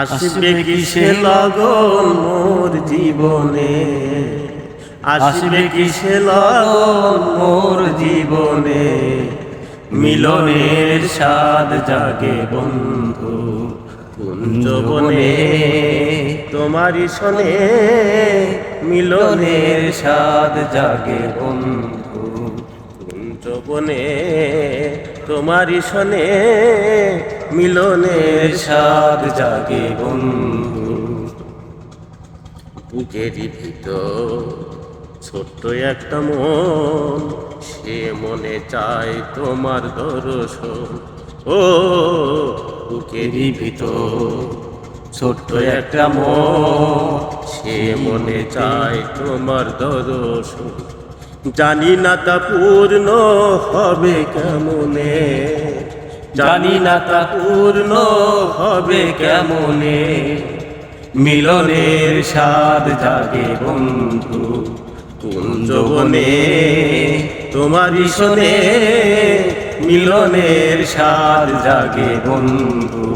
আসবে কিসে লগন মোর জীবনে? আসবে কিসে লগন মোর জীবনে? মিলনের স্বাদ জাগে বন্ধু কুঞ্জবনে তোমারই শোনে মিলনের স্বাদ জাগে বন্ধু। কুঞ্জবনে তোমারই শোনে মিলনের স্বাদ জাগে বন্ধু। বুকেরই ভিতর ছোট্ট একটা মন, সে মনে চায় তোমার দর্শন। ও, বুকেরই ভিতর ছোট্ট একটা মন, সে মনে চায় তোমার দর্শন। জানি না তা পূর্ণ হবে কেমনে? জানি না তা পূর্ণ হবে কেমনে? মিলনের স্বাদ জাগে বন্ধু কুঞ্জবনে তোমারই শোনে? মিলনের স্বাদ জাগে বন্ধু।